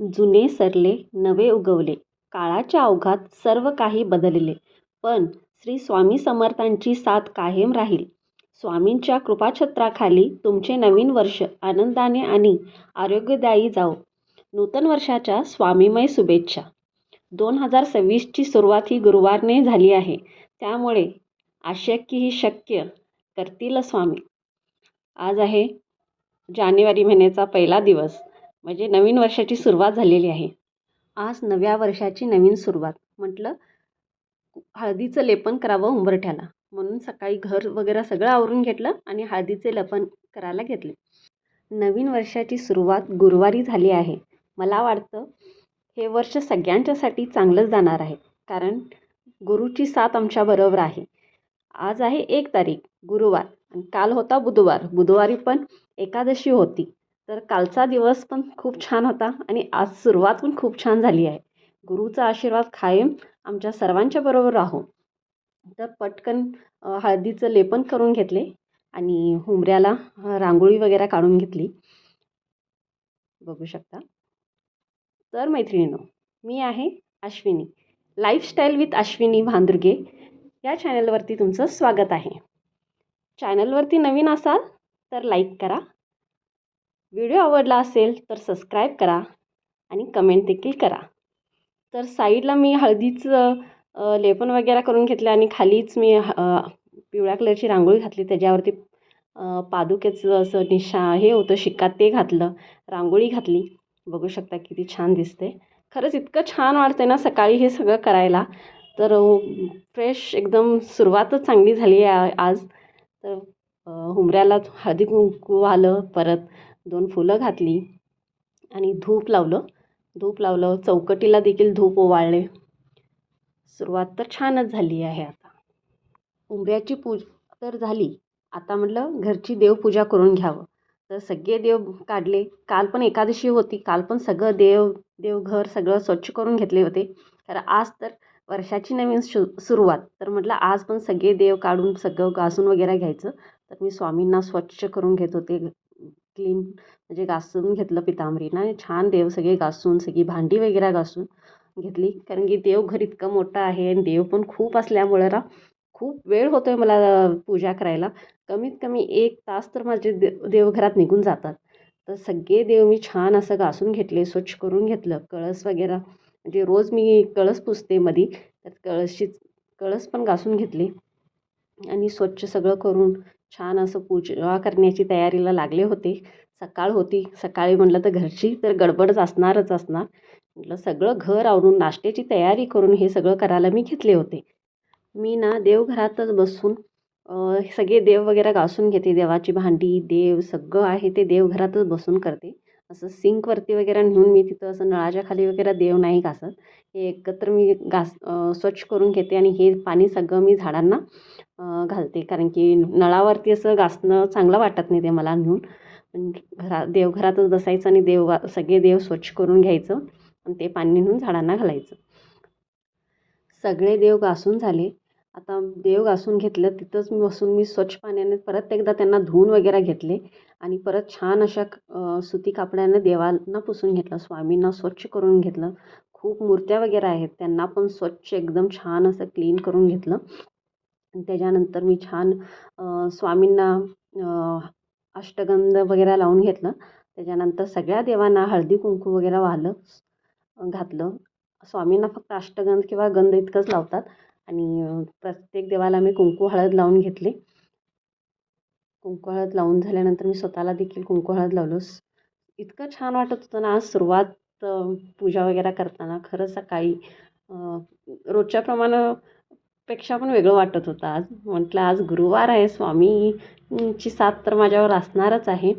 जुने सरले नवे उगवले. काळाच्या अवघात सर्व काही बदलले. पण श्री स्वामी समर्थांची साथ कायम राहील. स्वामींच्या कृपाछत्राखाली तुमचे नवीन वर्ष आनंदाने आणि आरोग्यदायी जाओ नूतन वर्षाच्या स्वामीमय शुभेच्छा. दोन हजार सव्वीसची सुरुवात ही गुरुवारने झाली आहे. त्यामुळे आशक्य ही शक्य करतील स्वामी. आज आहे जानेवारी महिन्याचा पहिला दिवस. म्हणजे नवीन वर्षाची सुरुवात झालेली आहे. आज नव्या वर्षाची नवीन सुरुवात. म्हटलं हळदीचं लेपन करावं उंबरठ्याला. म्हणून सकाळी घर वगैरे सगळं आवरून घेतलं आणि हळदीचे लेपन करायला घेतले. नवीन वर्षाची सुरुवात गुरुवारी झाली आहे. मला वाटतं हे वर्ष सगळ्यांच्यासाठी चांगलंच जाणार आहे. कारण गुरुची साथ आमच्याबरोबर आहे. आज आहे एक तारीख गुरुवार. आणि काल होता बुधवार. बुधवारी पण एकादशी होती. तर कालचा दिवस पण खूप छान होता आणि आज सुरुवात पण खूप छान झाली आहे. गुरुचा आशीर्वाद कायम आमच्या सर्वांच्या बरोबर राहो. तर पटकन हळदीचं लेपन करून घेतले आणि हुंबऱ्याला रांगोळी वगैरे काढून घेतली. बघू शकता. तर मैत्रिणींनो मी आहे Ashwini. Lifestyle with Ashwini Bhandurge. या चॅनलवरती तुमचं स्वागत आहे. चॅनलवरती नवीन असाल तर लाईक करा. व्हिडिओ आवडला असेल तर सबस्क्राईब करा आणि कमेंट देखील करा. तर साईडला मी हळदीचं लेपन वगैरे करून घेतलं आणि खालीच मी पिवळ्या कलरची रांगोळी घातली. त्याच्यावरती पादुकेचं असं निशा हे होतं शिक्का ते घातलं रांगोळी घातली. बघू शकता किती छान दिसते. खरंच इतकं छान वाटतं ना सकाळी हे सगळं करायला. तर फ्रेश एकदम सुरुवातच चांगली झाली आहे आज. तर हुंबऱ्याला हळदी कुंकू आलं परत दोन फुलं घातली आणि धूप लावलं. धूप लावलं चौकटीला देखील धूप ओवाळले. सुरुवात तर छानच झाली आहे आता. उंबऱ्याची पूज तर झाली. आता म्हटलं घरची देवपूजा करून घ्यावं. तर सगळे देव काढले. काल पण एकादशी होती. काल पण सगळं देव देवघर सगळं स्वच्छ करून घेतले होते. कारण आज तर वर्षाची नवीन शु सुरुवात. तर म्हटलं आज पण सगळे देव काढून सगळं घासून वगैरे घ्यायचं. तर मी स्वामींना स्वच्छ करून घेत होते. क्लीन म्हणजे घासून घेतलं पितांबरीनं. आणि छान देव सगळे घासून सगळी भांडी वगैरे घासून घेतली. कारण की देवघर इतकं मोठं आहे आणि देव पण खूप असल्यामुळं ना खूप वेळ होतो आहे मला पूजा करायला. कमीत कमी एक तास तर माझे दे देवघरात निघून जातात. तर सगळे देव मी छान असं घासून घेतले स्वच्छ करून घेतलं. कळस वगैरे म्हणजे रोज मी कळस पुसते मधी. त्यात कळशीच कळस पण घासून घेतले. आणि स्वच्छ सगळं करून छान असं पूजा करण्याची तयारीला लागले होते. सकाळ होती. सकाळी म्हटलं तर घरची तर गडबडच असणारच असणार. म्हटलं सगळं घर आवरून नाश्त्याची तयारी करून हे सगळं करायला मी घेतले होते. मी ना देवघरातच बसून सगळे देव वगैरे घासून घेते. देवाची भांडी देव सगळं आहे ते देवघरातच बसून करते. असं सिंकवरती वगैरे नेऊन मी तिथं असं नळाच्या खाली वगैरे देव नाही घासत. हे एकत्र मी घास स्वच्छ करून घेते आणि हे पाणी सगळं मी झाडांना घालते. कारण की नळावरती असं घासणं चांगलं वाटत नाही ते मला नेऊन. घरा देवघरातच बसायचं आणि देव सगळे देव स्वच्छ करून घ्यायचं आणि ते पाणी नेऊन झाडांना घालायचं. सगळे देव घासून झाले. आता देव घासून घेतलं तिथंच मी बसून मी स्वच्छ पाण्याने परत एकदा त्यांना धुवून वगैरे घेतले आणि परत छान अशा सुती कापडाने देवांना पुसून घेतलं स्वामींना स्वच्छ करून घेतलं. खूप मूर्त्या वगैरे आहेत त्यांना पण स्वच्छ एकदम छान असं क्लीन करून घेतलं. आणि त्याच्यानंतर मी छान स्वामींना अष्टगंध वगैरे लावून घेतलं. त्याच्यानंतर सगळ्या देवांना हळदी कुंकू वगैरे वाहलं घातलं. स्वामींना फक्त अष्टगंध किंवा गंध इतकंच लावतात. आणि प्रत्येक देवाला मी कुंकू हळद लावून घेतले. कुंकू हळद लावून झाल्यानंतर मी स्वतःला देखील कुंकू हळद लावलोस. इतकं छान वाटत होतं ना आज सुरुवात पूजा वगैरे करताना. खरं सकाळी रोजच्या रोजच्याप्रमाणे पेक्षा पण वेगळं वाटत होतं आज. म्हटलं आज गुरुवार आहे स्वामीची साथ तर माझ्यावर असणारच आहे.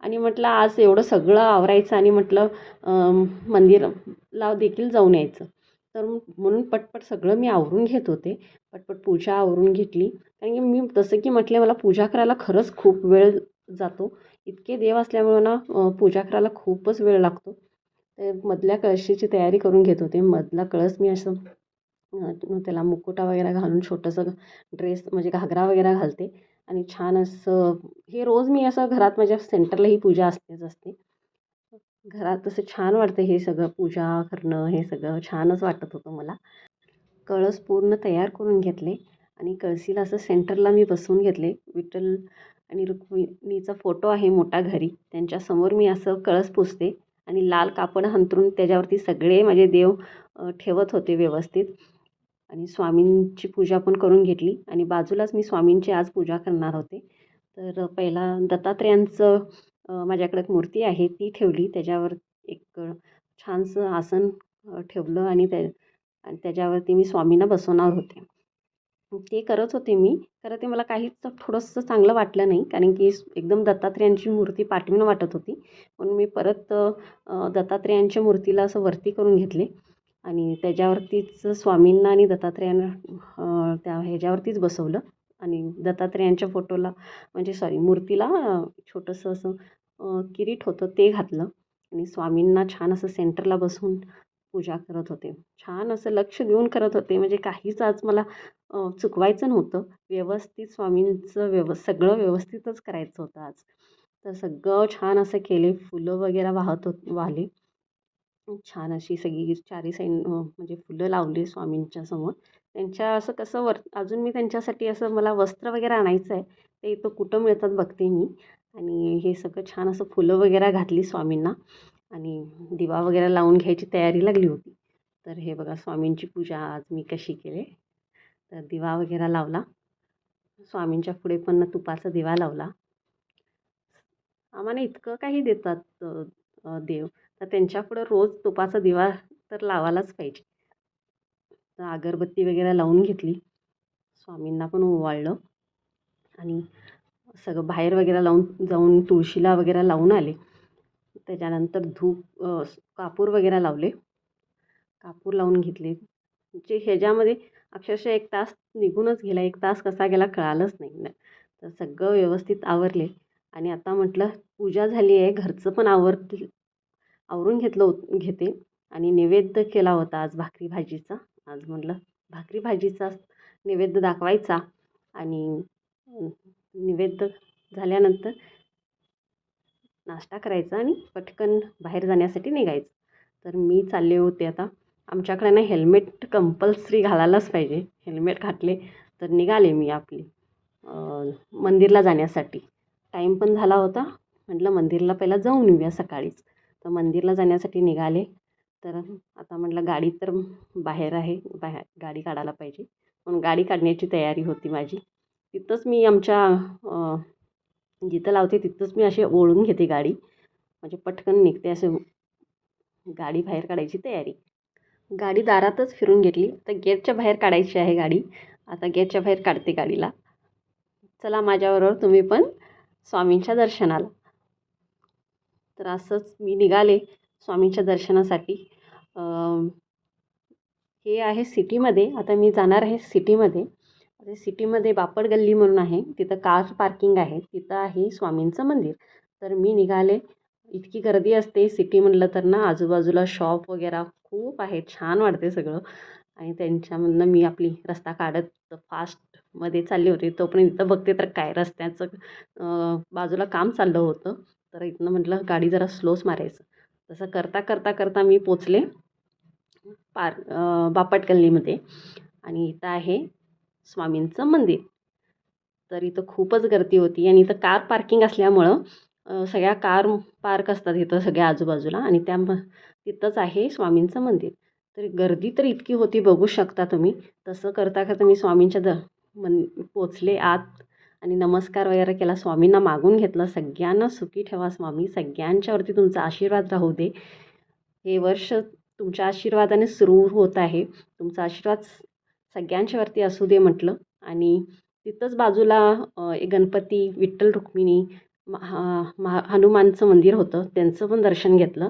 आणि म्हटलं आज एवढं सगळं आवरायचं आणि म्हटलं मंदिरला देखील जाऊन यायचं. तर म्हणून पटपट सगळं मी आवरून घेत होते. पटपट पूजा आवरून घेतली. कारण की मी तसं की म्हटले मला पूजा करायला खरंच खूप वेळ जातो. इतके देव असल्यामुळं ना पूजा करायला खूपच वेळ लागतो. तर मधल्या कळशीची तयारी करून घेत होते. मधला कळस मी असं त्याला मुकुटा वगैरे घालून छोटंसं ड्रेस म्हणजे घागरा वगैरे घालते. आणि छान असं हे रोज मी असं घरात माझ्या सेंटरला ही पूजा असतेच असते. घरात असं छान वाटतं हे सगळं पूजा करणं हे सगळं छानच वाटत होतं मला. कळस पूर्ण तयार करून घेतले आणि कळशीला असं सेंटरला मी बसवून घेतले. विठ्ठल आणि रुक्मिणीचा फोटो आहे मोठा घरी. त्यांच्यासमोर मी असं कळस पुसते आणि लाल कापड हंतरून त्याच्यावरती सगळे माझे देव ठेवत होते व्यवस्थित. आणि स्वामींची पूजा पण करून घेतली आणि बाजूलाच मी स्वामींची आज पूजा करणार होते. तर पहिला दत्तात्रेयांचं माझ्याकडे एक मूर्ती आहे ती ठेवली. त्याच्यावर एक छानसं आसन ठेवलं आणि त्या आणि त्याच्यावरती मी स्वामींना बसवणार होते. ते करत होते मी. खरं ते मला काहीच थोडंसं चांगलं वाटलं नाही. कारण की एकदम दत्तात्रेयांची मूर्ती पाठवून वाटत होती. म्हणून मी परत दत्तात्रेयांच्या मूर्तीला असं वरती करून घेतले. आणि त्याच्यावरतीच स्वामींना आणि दत्तात्रेयांना त्या ह्याच्यावरतीच बसवलं. आणि दत्तात्रेयांच्या फोटोला म्हणजे सॉरी मूर्तीला छोटंसं असं किरीट होतं ते घातलं. आणि स्वामींना छान असं सेंटरला बसून पूजा करत होते. छान असं लक्ष देऊन करत होते. म्हणजे काहीच आज मला चुकवायचं नव्हतं. व्यवस्थित स्वामींचं व्यव सगळं व्यवस्थितच करायचं होतं आज. तर सगळं छान असं केले. फुलं वगैरे वाहत होत वाहले. छान अशी सगळी चारी साईड म्हणजे फुलं लावली स्वामींच्या समोर. त्यांच्या असं कसं वर अजून मी त्यांच्यासाठी असं मला वस्त्र वगैरे आणायचं आहे ते इथं कुठं मिळतात बघते मी. आणि हे सगळं छान असं फुलं वगैरे घातली स्वामींना. आणि दिवा वगैरे लावून घ्यायची तयारी लागली होती. तर हे बघा स्वामींची पूजा आज मी कशी केली. तर दिवा वगैरे लावला. स्वामींच्या पुढे पण तुपाचा दिवा लावला. आम्हाला इतकं काही देतात देव. तर त्यांच्यापुढं रोज तुपाचा दिवा तर लावायलाच पाहिजे. तर अगरबत्ती वगैरे लावून घेतली. स्वामींना पण ओवाळलं. आणि सगळं बाहेर वगैरे लावून जाऊन तुळशीला वगैरे लावून आले. त्याच्यानंतर धूप कापूर वगैरे लावले. कापूर लावून घेतले. जे ह्याच्यामध्ये अक्षरशः एक तास निघूनच गेला. एक तास कसा गेला कळालंच नाही. तर सगळं व्यवस्थित आवरले. आणि आता म्हटलं पूजा झाली आहे. घरचं पण आवर आवरून घेतलं होत घेते. आणि नैवेद्य केला होता आज भाकरी भाजीचा. आज म्हटलं भाकरी भाजीचा नैवेद्य दाखवायचा आणि नैवेद्य झाल्यानंतर नाश्ता करायचा आणि पटकन बाहेर जाण्यासाठी निघायचं. तर मी चालले होते आता. आमच्याकडे ना हेल्मेट कंपल्सरी घालायलाच पाहिजे. हेल्मेट घातले तर निघाले मी आपली. मंदिरला जाण्यासाठी. टाईम पण झाला होता. म्हटलं मंदिरला पहिला जाऊन येऊया सकाळीच. तर मंदिरला जाण्यासाठी निघाले. तर आता म्हटलं गाडी तर बाहेर आहे बाहेर गाडी काढायला पाहिजे. म्हणून गाडी काढण्याची तयारी होती माझी. तिथंच मी आमच्या जिथं लावते तिथंच मी अशी ओळून घेते गाडी. म्हणजे पटकन निघते असे गाडी बाहेर काढायची तयारी. गाडी दारातच फिरून घेतली. तर गेटच्या बाहेर काढायची आहे गाडी. आता गेटच्या बाहेर काढते गाडीला. चला माझ्याबरोबर तुम्ही पण स्वामींच्या दर्शनाला. तर असंच मी निघाले स्वामींच्या दर्शनासाठी. हे आहे सिटीमध्ये. आता मी जाणार आहे सिटीमध्ये. आता सिटीमध्ये बापड गल्ली म्हणून आहे. तिथं कार पार्किंग आहे. तिथं आहे स्वामींचं मंदिर. तर मी निघाले. इतकी गर्दी असते सिटी म्हटलं तर ना आजूबाजूला शॉप वगैरे खूप आहे छान वाटते सगळं. आणि त्यांच्यामधनं मी आपली रस्ता काढत फास्टमध्ये चालले होते. तोपर्यंत इथं बघते तर काय रस्त्याचं बाजूला काम चाललं होतं. तर इथनं म्हटलं गाडी जरा स्लोच मारायचं. तसं करता करता करता मी पोचले पार बापट गल्लीमध्ये आणि इथं आहे स्वामींचं मंदिर. तर इथं खूपच गर्दी होती आणि इथं कार पार्किंग असल्यामुळं सगळ्या कार पार्क असतात इथं सगळ्या आजूबाजूला आणि त्या तिथंच आहे स्वामींचं मंदिर. तर गर्दी तर इतकी होती बघू शकता तुम्ही. तसं करता करता मी स्वामींच्या द मन पोचले आत आणि नमस्कार वगैरे केला. स्वामींना मागून घेतलं. सगळ्यांना सुखी ठेवा स्वामी. सगळ्यांच्यावरती तुमचा आशीर्वाद राहू दे. हे वर्ष तुमच्या आशीर्वादाने सुरू होत आहे. तुमचा आशीर्वाद सगळ्यांच्यावरती असू दे म्हटलं. आणि तिथंच बाजूला एक गणपती विठ्ठल रुक्मिणी महा महा हनुमानचं मंदिर होतं. त्यांचं पण दर्शन घेतलं.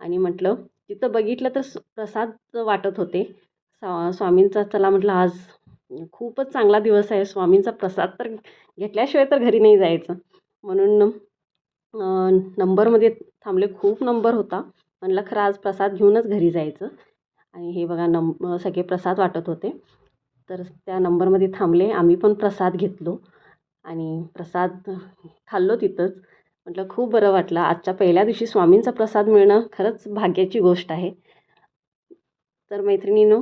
आणि म्हटलं तिथं बघितलं तर प्रसाद वाटत होते. स्वा स्वामींचा चला म्हटलं आज खूपच चांगला दिवस आहे. स्वामींचा प्रसाद तर घेतल्याशिवाय तर घरी नाही जायचं. म्हणून नंबरमध्ये थांबले खूप नंबर होता. म्हणलं खरं आज प्रसाद घेऊनच घरी जायचं. आणि हे बघा नंब सगळे प्रसाद वाटत होते. तर त्या नंबरमध्ये थांबले. आम्ही पण प्रसाद घेतलो. आणि प्रसाद खाल्लो तिथंच. म्हटलं खूप बरं वाटलं. आजच्या पहिल्या दिवशी स्वामींचा प्रसाद मिळणं खरंच भाग्याची गोष्ट आहे. तर मैत्रिणींनो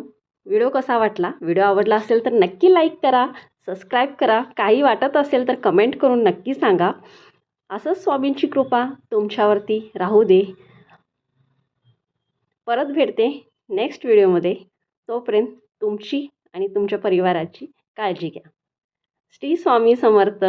व्हिडिओ कसा वाटला? व्हिडिओ आवडला असेल तर नक्की लाईक करा. सबस्क्राईब करा. काही वाटत असेल तर कमेंट करून नक्की सांगा. असंच स्वामींची कृपा तुमच्यावरती राहू दे. परत भेटते नेक्स्ट व्हिडिओमध्ये तोपर्यंत तुमची आणि तुमच्या परिवाराची काळजी घ्या. श्री स्वामी समर्थ.